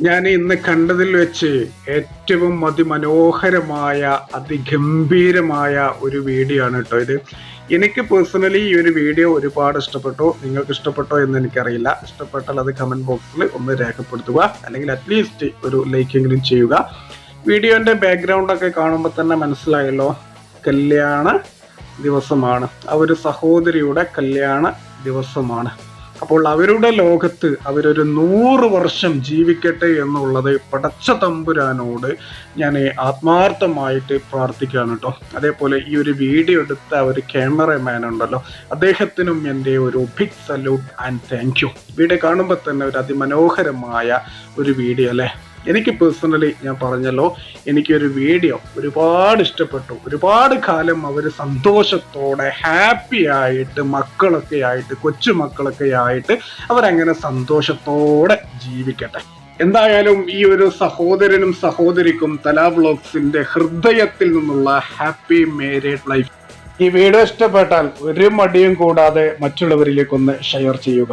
ഞാൻ ഇന്ന് കണ്ടതിൽ വെച്ച് ഏറ്റവും അതിമനോഹരമായ അതിഗംഭീരമായ ഒരു വീഡിയോ ആണ് കേട്ടോ ഇത്. എനിക്ക് പേഴ്സണലി ഈ ഒരു വീഡിയോ ഒരുപാട് ഇഷ്ടപ്പെട്ടു. നിങ്ങൾക്ക് ഇഷ്ടപ്പെട്ടോ എന്ന് എനിക്കറിയില്ല. ഇഷ്ടപ്പെട്ടാൽ അത് കമന്റ് ബോക്സിൽ ഒന്ന് രേഖപ്പെടുത്തുക. അല്ലെങ്കിൽ അറ്റ്ലീസ്റ്റ് ഒരു ലൈക്കെങ്കിലും ചെയ്യുക. വീഡിയോന്റെ ബാക്ക്ഗ്രൗണ്ട് ഒക്കെ കാണുമ്പോൾ തന്നെ മനസ്സിലായല്ലോ കല്യാണ ദിവസമാണ്. ആ ഒരു സഹോദരിയുടെ കല്യാണ ദിവസമാണ്. അപ്പോൾ അവരുടെ ലോകത്ത് അവരൊരു നൂറ് വർഷം ജീവിക്കട്ടെ എന്നുള്ളത് പടച്ച തമ്പുരാനോട് ഞാൻ ആത്മാർത്ഥമായിട്ട് പ്രാർത്ഥിക്കുകയാണ് കേട്ടോ. അതേപോലെ ഈ ഒരു വീഡിയോ എടുത്ത ഒരു ക്യാമറമാൻ ഉണ്ടല്ലോ അദ്ദേഹത്തിനും എന്റെ ഒരു big salute and thank you video കാണുമ്പോൾ തന്നെ ഒരു അതിമനോഹരമായ ഒരു വീഡിയോ അല്ലേ? എനിക്ക് പേഴ്സണലി ഞാൻ പറഞ്ഞല്ലോ എനിക്കൊരു വീഡിയോ ഒരുപാട് ഇഷ്ടപ്പെട്ടു. ഒരുപാട് കാലം അവർ സന്തോഷത്തോടെ ഹാപ്പി ആയിട്ട് മക്കളൊക്കെ ആയിട്ട് കൊച്ചുമക്കളൊക്കെ ആയിട്ട് അവരങ്ങനെ സന്തോഷത്തോടെ ജീവിക്കട്ടെ. എന്തായാലും ഈ ഒരു സഹോദരനും സഹോദരിക്കും തലാ വ്ലോഗ്സിന്റെ ഹൃദയത്തിൽ നിന്നുള്ള ഹാപ്പി മേരീഡ് ലൈഫ് ഈ വീഡിയോ ഇഷ്ടപ്പെട്ടാൽ ഒരു മടിയും കൂടാതെ മറ്റുള്ളവരിലേക്കൊന്ന് ഷെയർ ചെയ്യുക.